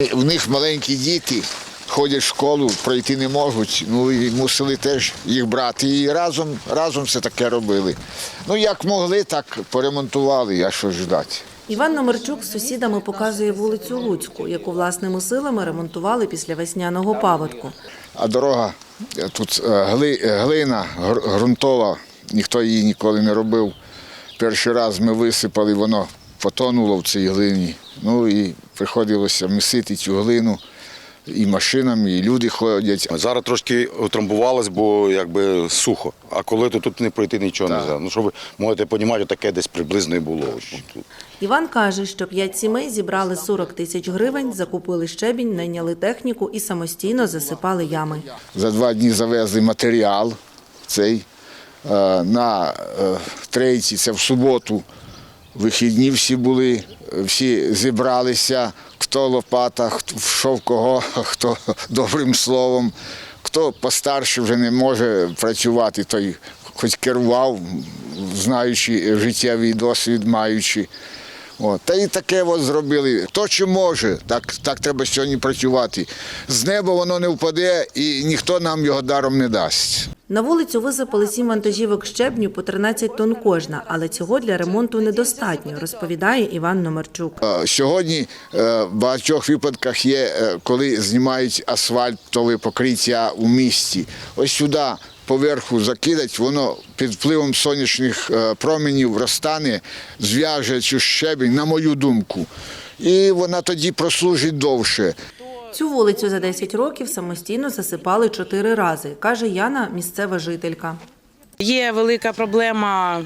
В них маленькі діти ходять в школу, пройти не можуть. Ну і мусили теж їх брати. І разом, разом все таке робили. Ну як могли, так поремонтували, а що ждати. Іван Номерчук з сусідами показує вулицю Луцьку, яку власними силами ремонтували після весняного паводку. А дорога е, тут е, гли- е, глина ґрунтова, ніхто її ніколи не робив. Перший раз ми висипали, воно потонуло в цій глині. Ну і приходилося місити цю глину і машинами, і люди ходять. Зараз трошки утрамбувалось, бо якби сухо. А коли то тут не пройти нічого не можна. Ну що ви можете розуміти, таке десь приблизно і було. Іван каже, що п'ять сімей зібрали 40 тисяч гривень, закупили щебінь, найняли техніку і самостійно засипали ями. За два дні завезли матеріал цей. Е, На е, трійці, це в суботу, вихідні всі були, всі зібралися, хто лопата, хто в кого, хто добрим словом, хто постарше вже не може працювати, той хоч керував, знаючи життєвий досвід, маючи. От. Та і таке от зробили. Хто чи може, так, так треба сьогодні працювати. З неба воно не впаде і ніхто нам його даром не дасть. На вулицю висипали сім вантажівок щебню по 13 тонн кожна, але цього для ремонту недостатньо, розповідає Іван Номерчук. Е, Сьогодні е, в багатьох випадках є, е, коли знімають асфальтове покриття у місті. Ось сюди поверху закидать, воно під впливом сонячних променів розтане, зв'яже цю щебінь, на мою думку. І вона тоді прослужить довше. Цю вулицю за 10 років самостійно засипали чотири рази, каже Яна, місцева жителька. Є велика проблема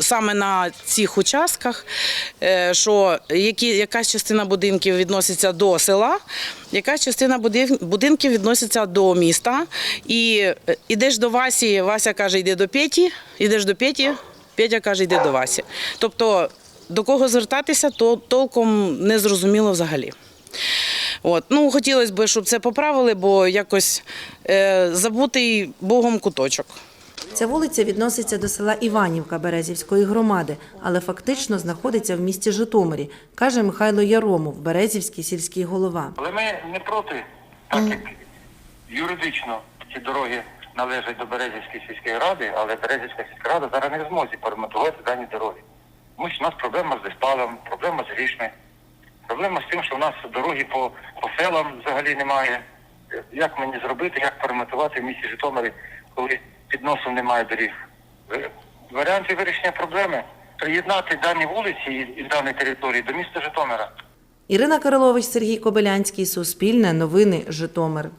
саме на цих участках, е, що які, якась частина будинків відноситься до села, якась частина будинків відноситься до міста. І е, ідеш до Васі, Вася каже, йди до Петі, йдеш до Петі, Петя каже, йди до Васі. Тобто до кого звертатися, то толком не зрозуміло взагалі. От. Ну, хотілося б, щоб це поправили, бо якось е, забутий Богом куточок. Ця вулиця відноситься до села Іванівка Березівської громади, але фактично знаходиться в місті Житомирі, каже Михайло Яромов, Березівський сільський голова. Але ми не проти, так як юридично ці дороги належать до Березівської сільської ради, але Березівська сільська рада зараз не в змозі поремонтувати дані дороги. Тому що у нас проблема з диспалом, проблема з річми, проблема з тим, що в нас дороги по, по селам взагалі немає. Як мені зробити, як перемотувати в місті Житомирі, коли під носом немає доріг? Е, Варіанти вирішення проблеми приєднати дані вулиці і дані території до міста Житомира. Ірина Кирилович, Сергій Кобилянський, Суспільне, Новини, Житомир.